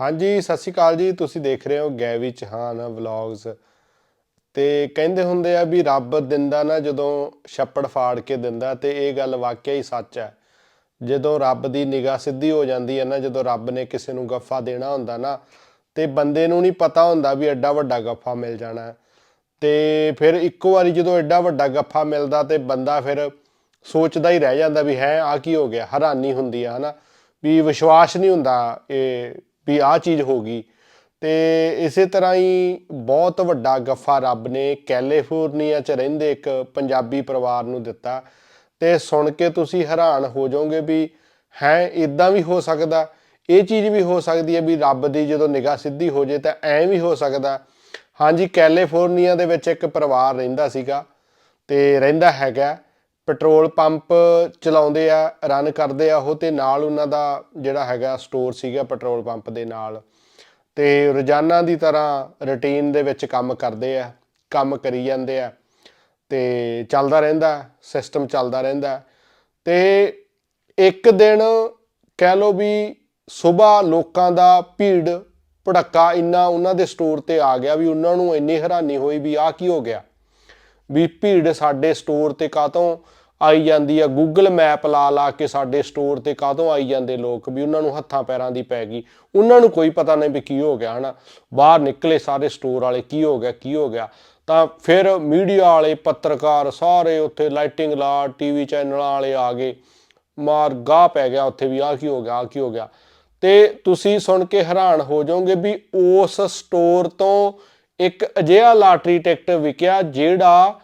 ਹਾਂਜੀ, ਸਤਿ ਸ਼੍ਰੀ ਅਕਾਲ ਜੀ। ਤੁਸੀਂ ਦੇਖ ਰਹੇ ਹੋ ਗੈਵੀ ਚਹਾਨ ਵਲੌਗਸ ਤੇ ਕਹਿੰਦੇ ਹੁੰਦੇ ਆ ਵੀ ਰੱਬ ਦਿੰਦਾ ਨਾ ਜਦੋਂ ਛੱਪੜ ਫਾੜ ਕੇ ਦਿੰਦਾ ਤੇ ਇਹ ਗੱਲ ਵਾਕਿਆ ਹੀ ਸੱਚ ਹੈ। ਜਦੋਂ ਰੱਬ ਦੀ ਨਿਗਾਹ ਸਿੱਧੀ ਹੋ ਜਾਂਦੀ ਹੈ ਨਾ, ਜਦੋਂ ਰੱਬ ਨੇ ਕਿਸੇ ਨੂੰ ਗੱਫਾ ਦੇਣਾ ਹੁੰਦਾ ਨਾ, ਤੇ ਬੰਦੇ ਨੂੰ ਨਹੀਂ ਪਤਾ ਹੁੰਦਾ ਵੀ ਐਡਾ ਵੱਡਾ ਗੱਫਾ ਮਿਲ ਜਾਣਾ। ਹੈ। ਤੇ ਫਿਰ ਇੱਕੋ ਵਾਰੀ ਜਦੋਂ ਐਡਾ ਵੱਡਾ ਗੱਫਾ ਮਿਲਦਾ ਤੇ ਬੰਦਾ ਫਿਰ ਸੋਚਦਾ ਹੀ ਰਹਿ ਜਾਂਦਾ ਵੀ ਹੈ ਆ ਕੀ ਹੋ ਗਿਆ? ਹੈਰਾਨੀ ਹੁੰਦੀ ਆ, ਹਨਾ? ਵੀ ਵਿਸ਼ਵਾਸ ਨਹੀਂ ਹੁੰਦਾ ਇਹ ਵੀ ਆ ਚੀਜ਼ ਹੋ ਗਈ। ਤੇ ਇਸੇ ਤਰ੍ਹਾਂ ਹੀ ਬਹੁਤ ਵੱਡਾ ਗੱਫਾ ਰੱਬ ਨੇ ਕੈਲੀਫੋਰਨੀਆ 'ਚ ਰਹਿੰਦੇ ਇੱਕ ਪੰਜਾਬੀ ਪਰਿਵਾਰ ਨੂੰ ਦਿੱਤਾ। ਤੇ ਸੁਣ ਕੇ ਤੁਸੀਂ ਹੈਰਾਨ ਹੋ ਜਾਓਗੇ ਵੀ ਹੈ ਇਦਾਂ ਵੀ ਹੋ ਸਕਦਾ? ਇਹ ਚੀਜ਼ ਵੀ ਹੋ ਸਕਦੀ ਹੈ ਵੀ ਰੱਬ ਦੀ ਜਦੋਂ ਨਿਗਾਹ ਸਿੱਧੀ ਹੋ ਜੇ ਤਾਂ ਐਂ ਵੀ ਹੋ ਸਕਦਾ। ਹਾਂਜੀ, ਕੈਲੀਫੋਰਨੀਆ ਦੇ ਵਿੱਚ ਇੱਕ ਪਰਿਵਾਰ ਰਹਿੰਦਾ ਸੀਗਾ ਤੇ ਰਹਿੰਦਾ ਹੈਗਾ। ਪੈਟਰੋਲ ਪੰਪ ਚਲਾਉਂਦੇ ਆ ਰਨ ਕਰਦੇ ਆ ਉਹ ਤੇ ਨਾਲ ਉਹਨਾਂ ਦਾ ਜਿਹੜਾ ਹੈਗਾ ਸਟੋਰ ਸੀਗਾ ਪੈਟਰੋਲ ਪੰਪ ਦੇ ਨਾਲ। ਤੇ ਰੋਜ਼ਾਨਾ ਦੀ ਤਰ੍ਹਾਂ ਰੁਟੀਨ ਦੇ ਵਿੱਚ ਕੰਮ ਕਰਦੇ ਆ, ਕੰਮ ਕਰੀ ਜਾਂਦੇ ਆ ਤੇ ਚੱਲਦਾ ਰਹਿੰਦਾ ਸਿਸਟਮ ਚੱਲਦਾ ਰਹਿੰਦਾ। ਤੇ ਇੱਕ ਦਿਨ ਕਹਿ ਲਓ ਵੀ ਸਵੇਰ ਲੋਕਾਂ ਦਾ ਭੀੜ, ਭੜੱਕਾ ਇੰਨਾ ਉਹਨਾਂ ਦੇ ਸਟੋਰ ਤੇ ਆ ਗਿਆ ਵੀ ਉਹਨਾਂ ਨੂੰ ਇੰਨੀ ਹੈਰਾਨੀ ਹੋਈ ਵੀ ਆਹ ਕੀ ਹੋ ਗਿਆ? ਵੀ ਭੀੜ ਸਾਡੇ ਸਟੋਰ ਤੇ ਕਾਹਤੋਂ ਆਈ ਜਾਂਦੀ ਆ। ਗੂਗਲ ਮੈਪ ਲਾ ਲਾ ਕੇ ਸਾਡੇ ਸਟੋਰ ਤੇ ਕਾਹਤੋਂ ਆਈ ਜਾਂਦੇ ਲੋਕ ਵੀ ਉਹਨਾਂ ਨੂੰ ਹੱਥਾਂ ਪੈਰਾਂ ਦੀ ਪੈ ਗਈ। ਉਹਨਾਂ ਨੂੰ ਕੋਈ ਪਤਾ ਨਹੀਂ ਵੀ ਕੀ ਹੋ ਗਿਆ, ਹਨਾ? ਬਾਹਰ ਨਿਕਲੇ ਸਾਰੇ ਸਟੋਰ ਵਾਲੇ, ਕੀ ਹੋ ਗਿਆ, ਕੀ ਹੋ ਗਿਆ? ਤਾਂ ਫਿਰ ਮੀਡੀਆ ਵਾਲੇ, ਪੱਤਰਕਾਰ ਸਾਰੇ ਉੱਥੇ ਲਾਈਟਿੰਗ ਲਾ ਟੀਵੀ ਚੈਨਲਾਂ ਵਾਲੇ ਆ ਗਏ। ਮਾਰ ਗਾਹ ਪੈ ਗਿਆ ਉੱਥੇ ਵੀ ਆ ਕੀ ਹੋ ਗਿਆ ਆ ਕੀ ਹੋ ਗਿਆ। ਤੇ ਤੁਸੀਂ ਸੁਣ ਕੇ ਹੈਰਾਨ ਹੋ ਜਾਓਗੇ ਵੀ ਉਸ ਸਟੋਰ ਤੋਂ ਇੱਕ ਅਜਿਹਾ ਲਾਟਰੀ ਟਿਕਟ ਵਿਕਿਆ ਜਿਹੜਾ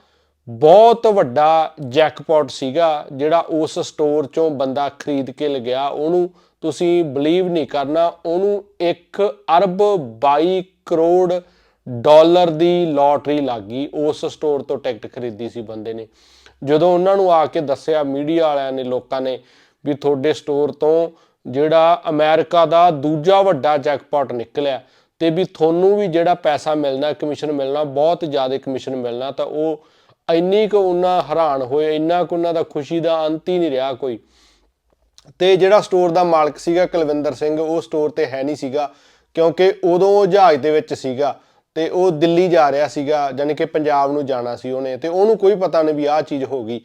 ਬਹੁਤ ਵੱਡਾ ਜੈਕਪਾਟ ਸੀਗਾ ਜਿਹੜਾ ਉਸ ਸਟੋਰ ਚੋਂ ਬੰਦਾ ਖਰੀਦ ਕੇ ਲਗਿਆ ਉਹਨੂੰ ਤੁਸੀਂ ਬਲੀਵ ਨਹੀਂ ਕਰਨਾ, ਉਹਨੂੰ 1 ਅਰਬ 22 ਕਰੋੜ ਡਾਲਰ ਦੀ ਲੋਟਰੀ ਲੱਗੀ ਉਸ ਸਟੋਰ ਤੋਂ ਟਿਕਟ ਖਰੀਦੀ ਸੀ ਬੰਦੇ ਨੇ। ਜਦੋਂ ਉਹਨਾਂ ਨੂੰ ਆ ਕੇ ਦੱਸਿਆ ਮੀਡੀਆ ਵਾਲਿਆਂ ਨੇ, ਲੋਕਾਂ ਨੇ ਵੀ ਤੁਹਾਡੇ ਸਟੋਰ ਤੋਂ ਜਿਹੜਾ ਅਮਰੀਕਾ ਦਾ ਦੂਜਾ ਵੱਡਾ ਜੈਕਪਾਟ ਨਿਕਲਿਆ ਤੇ ਵੀ ਤੁਹਾਨੂੰ ਵੀ ਜਿਹੜਾ ਪੈਸਾ ਮਿਲਣਾ ਕਮਿਸ਼ਨ ਮਿਲਣਾ, ਬਹੁਤ ਜ਼ਿਆਦਾ ਕਮਿਸ਼ਨ ਮਿਲਣਾ, ਤਾਂ ਉਹ ਇੰਨੀ ਕੁ ਉਹਨਾਂ ਹੈਰਾਨ ਹੋਏ, ਇੰਨਾ ਕੁ ਉਹਨਾਂ ਦਾ ਖੁਸ਼ੀ ਦਾ ਅੰਤ ਹੀ ਨਹੀਂ ਰਿਹਾ ਕੋਈ। ਤੇ ਜਿਹੜਾ ਸਟੋਰ ਦਾ ਮਾਲਕ ਸੀਗਾ ਕੁਲਵਿੰਦਰ ਸਿੰਘ, ਉਹ ਸਟੋਰ ਤੇ ਹੈ ਨਹੀਂ ਸੀਗਾ, ਕਿਉਂਕਿ ਉਦੋਂ ਉਹ ਜਹਾਜ਼ ਦੇ ਵਿੱਚ ਸੀਗਾ ਤੇ ਉਹ ਦਿੱਲੀ ਜਾ ਰਿਹਾ ਸੀਗਾ ਯਾਨੀ ਕਿ ਪੰਜਾਬ ਨੂੰ ਜਾਣਾ ਸੀ ਉਹਨੇ, ਤੇ ਉਹਨੂੰ ਕੋਈ ਪਤਾ ਨਹੀਂ ਵੀ ਆਹ ਚੀਜ਼ ਹੋ ਗਈ।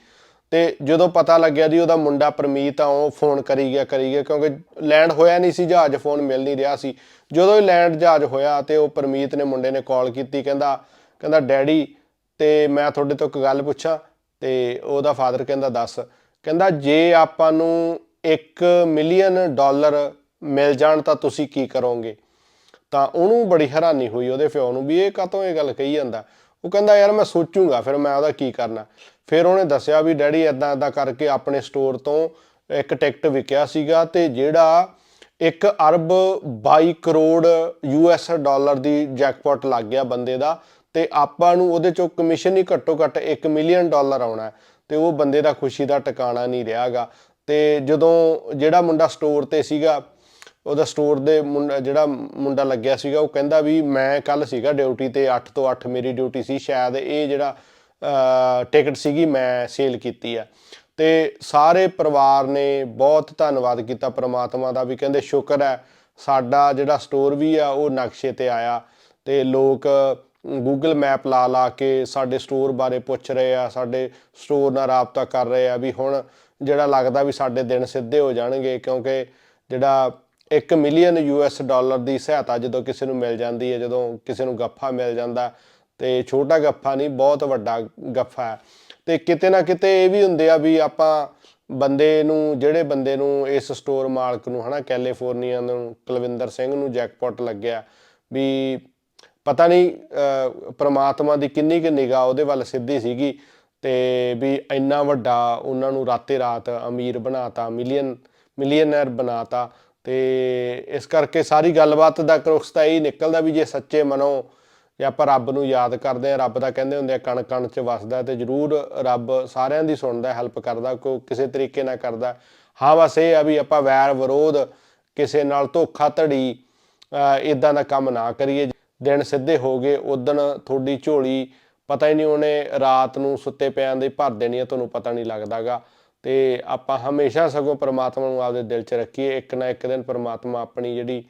ਤੇ ਜਦੋਂ ਪਤਾ ਲੱਗਿਆ ਜੀ ਉਹਦਾ ਮੁੰਡਾ ਪਰਮੀਤ ਆ, ਉਹ ਫੋਨ ਕਰੀ ਗਿਆ ਕਰੀ ਗਿਆ, ਕਿਉਂਕਿ ਲੈਂਡ ਹੋਇਆ ਨਹੀਂ ਸੀ, ਜਹਾਜ਼ ਫੋਨ ਮਿਲ ਨਹੀਂ ਰਿਹਾ ਸੀ। ਜਦੋਂ ਲੈਂਡ ਜਹਾਜ਼ ਹੋਇਆ ਤੇ ਉਹ ਪਰਮੀਤ ਨੇ ਮੁੰਡੇ ਨੇ ਕਾਲ ਕੀਤੀ, ਕਹਿੰਦਾ ਕਹਿੰਦਾ ਡੈਡੀ ਤੇ ਮੈਂ ਤੁਹਾਡੇ ਤੋਂ ਇੱਕ ਗੱਲ ਪੁੱਛਾਂ ਤੇ ਉਹਦਾ ਫਾਦਰ ਕਹਿੰਦਾ, ਦੱਸ। ਕਹਿੰਦਾ, ਜੇ ਆਪਾਂ ਨੂੰ 1 ਮਿਲੀਅਨ ਡਾਲਰ ਮਿਲ ਜਾਣ ਤਾਂ ਤੁਸੀਂ ਕੀ ਕਰੋਗੇ? ਤਾਂ ਉਹਨੂੰ ਬੜੀ ਹੈਰਾਨੀ ਹੋਈ ਉਹਦੇ ਪਿਓ ਨੂੰ ਵੀ ਇਹ ਕਾਤੋਂ ਇਹ ਗੱਲ ਕਹੀ ਜਾਂਦਾ? ਉਹ ਕਹਿੰਦਾ, ਯਾਰ ਮੈਂ ਸੋਚੂਗਾ, ਫਿਰ ਮੈਂ ਉਹਦਾ ਕੀ ਕਰਨਾ? ਫਿਰ ਉਹਨੇ ਦੱਸਿਆ ਵੀ, ਡੈਡੀ ਇਦਾਂ ਇਦਾਂ ਕਰਕੇ ਆਪਣੇ ਸਟੋਰ ਤੋਂ ਇੱਕ ਟਿਕਟ ਵਿਕਿਆ ਸੀਗਾ ਤੇ ਜਿਹੜਾ 1 ਅਰਬ 22 ਕਰੋੜ ਯੂਐਸ ਡਾਲਰ ਦੀ ਜੈਕਪਾਟ ਲੱਗ ਗਿਆ ਬੰਦੇ ਦਾ ਤੇ ਆਪਾਂ ਨੂੰ ਉਹਦੇ ਚੋਂ ਕਮਿਸ਼ਨ ਹੀ ਘੱਟੋ ਘੱਟ 1 ਮਿਲੀਅਨ ਡਾਲਰ ਆਉਣਾ ਹੈ ਤੇ ਉਹ ਬੰਦੇ ਦਾ ਖੁਸ਼ੀ ਦਾ ਟਿਕਾਣਾ ਨਹੀਂ ਰਿਹਾਗਾ। ਤੇ ਜਦੋਂ ਜਿਹੜਾ ਮੁੰਡਾ ਸਟੋਰ ਤੇ ਸੀਗਾ, ਉਹਦਾ ਸਟੋਰ ਦੇ ਮੁੰਡਾ, ਜਿਹੜਾ ਮੁੰਡਾ ਲੱਗਿਆ ਸੀਗਾ, ਉਹ ਕਹਿੰਦਾ ਵੀ ਮੈਂ ਕੱਲ ਸੀਗਾ ਡਿਊਟੀ ਤੇ 8 ਤੋਂ 8 ਮੇਰੀ ਡਿਊਟੀ ਸੀ ਸ਼ਾਇਦ ਇਹ ਜਿਹੜਾ ਟਿਕਟ ਸੀਗੀ ਮੈਂ ਸੇਲ ਕੀਤੀ ਆ ਤੇ ਸਾਰੇ ਪਰਿਵਾਰ ਨੇ ਬਹੁਤ ਧੰਨਵਾਦ ਕੀਤਾ ਪ੍ਰਮਾਤਮਾ ਦਾ ਵੀ ਕਹਿੰਦੇ ਸ਼ੁਕਰ ਹੈ ਸਾਡਾ ਜਿਹੜਾ ਸਟੋਰ ਵੀ ਆ ਉਹ ਨਕਸ਼ੇ ਤੇ ਆਇਆ ਤੇ ਲੋਕ ਗੂਗਲ ਮੈਪ ਲਾ ਲਾ ਕੇ ਸਾਡੇ ਸਟੋਰ ਬਾਰੇ ਪੁੱਛ ਰਹੇ ਆ, ਸਾਡੇ ਸਟੋਰ ਨਾਲ ਰਾਬਤਾ ਕਰ ਰਹੇ ਆ ਵੀ ਹੁਣ ਜਿਹੜਾ ਲੱਗਦਾ ਵੀ ਸਾਡੇ ਦਿਨ ਸਿੱਧੇ ਹੋ ਜਾਣਗੇ ਕਿਉਂਕਿ ਜਿਹੜਾ 1 ਮਿਲੀਅਨ ਯੂਐਸ ਡਾਲਰ ਦੀ ਸਹਾਇਤਾ ਜਦੋਂ ਕਿਸੇ ਨੂੰ ਮਿਲ ਜਾਂਦੀ ਹੈ, ਜਦੋਂ ਕਿਸੇ ਨੂੰ ਗੱਫਾ ਮਿਲ ਜਾਂਦਾ ਤੇ ਛੋਟਾ ਗੱਫਾ ਨਹੀਂ, ਬਹੁਤ ਵੱਡਾ ਗੱਫਾ ਹੈ। ਤੇ ਕਿਤੇ ਨਾ ਕਿਤੇ ਇਹ ਵੀ ਹੁੰਦੇ ਆ ਵੀ ਆਪਾਂ ਬੰਦੇ ਨੂੰ, ਜਿਹੜੇ ਬੰਦੇ ਨੂੰ ਇਸ ਸਟੋਰ ਮਾਲਕ ਨੂੰ ਹਨਾ ਕੈਲੀਫੋਰਨੀਆ ਨੂੰ, ਕੁਲਵਿੰਦਰ ਸਿੰਘ ਨੂੰ ਜੈਕਪਾਟ ਲੱਗਿਆ ਵੀ ਪਤਾ ਨਹੀਂ ਅਹ, ਪ੍ਰਮਾਤਮਾ ਦੀ ਕਿੰਨੀ ਕੁ ਨਿਗਾਹ ਉਹਦੇ ਵੱਲ ਸਿੱਧੀ ਸੀਗੀ ਤੇ ਵੀ ਇੰਨਾ ਵੱਡਾ ਉਹਨਾਂ ਨੂੰ ਰਾਤੇ ਰਾਤ ਅਮੀਰ ਬਣਾਤਾ ਮਿਲੀਅਨ ਮਿਲੀਅਨਰ ਬਣਾਤਾ ਤੇ ਇਸ ਕਰਕੇ ਸਾਰੀ ਗੱਲਬਾਤ ਦਾ ਕਰੁਕਸ ਤਾਂ ਇਹ ਨਿਕਲਦਾ ਵੀ ਜੇ ਸੱਚੇ ਮਨੋਂ ਜੇ ਆਪਾਂ ਰੱਬ ਨੂੰ ਯਾਦ ਕਰਦੇ ਆ ਰੱਬ ਦਾ ਕਹਿੰਦੇ ਹੁੰਦੇ ਆ ਕਣ ਕਣ ਚ ਵਸਦਾ ਤੇ ਜਰੂਰ ਰੱਬ ਸਾਰਿਆਂ ਦੀ ਸੁਣਦਾ ਹੈਲਪ ਕਰਦਾ ਕੋਈ ਕਿਸੇ ਤਰੀਕੇ ਨਾਲ ਕਰਦਾ। ਹਾਂ ਬਸ ਇਹ ਆ ਵੀ ਆਪਾਂ ਵੈਰ ਵਿਰੋਧ ਕਿਸੇ ਨਾਲ ਧੋਖਾ ਧੜੀ ਇਦਾਂ ਦਾ ਕੰਮ ਨਾ ਕਰੀਏ। ਦਿਨ ਸਿੱਧੇ ਹੋ ਗਏ ਉਦਣ ਤੁਹਾਡੀ ਝੋਲੀ ਪਤਾ ਹੀ ਨਹੀਂ ਉਹਨੇ ਰਾਤ ਨੂੰ ਸੁੱਤੇ ਪਿਆਂ ਦੇ ਭਰ ਦੇਣੀ ਹੈ ਤੁਹਾਨੂੰ ਪਤਾ ਨਹੀਂ ਲੱਗਦਾਗਾ। ਤੇ ਆਪਾਂ ਹਮੇਸ਼ਾ ਸਗੋਂ ਪਰਮਾਤਮਾ ਨੂੰ ਆਪਦੇ ਦਿਲ 'ਚ ਰੱਖੀਏ, ਇੱਕ ਨਾ ਇੱਕ ਦਿਨ ਪਰਮਾਤਮਾ ਆਪਣੀ ਜਿਹੜੀ,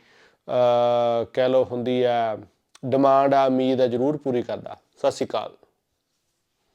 ਅਹ, ਕਹਿ ਲੋ ਹੁੰਦੀ ਆ ਡਿਮਾਂਡ ਆ, ਉਮੀਦ ਆ, ਜ਼ਰੂਰ ਪੂਰੀ ਕਰਦਾ। ਸਤਿ ਸ਼੍ਰੀ ਅਕਾਲ।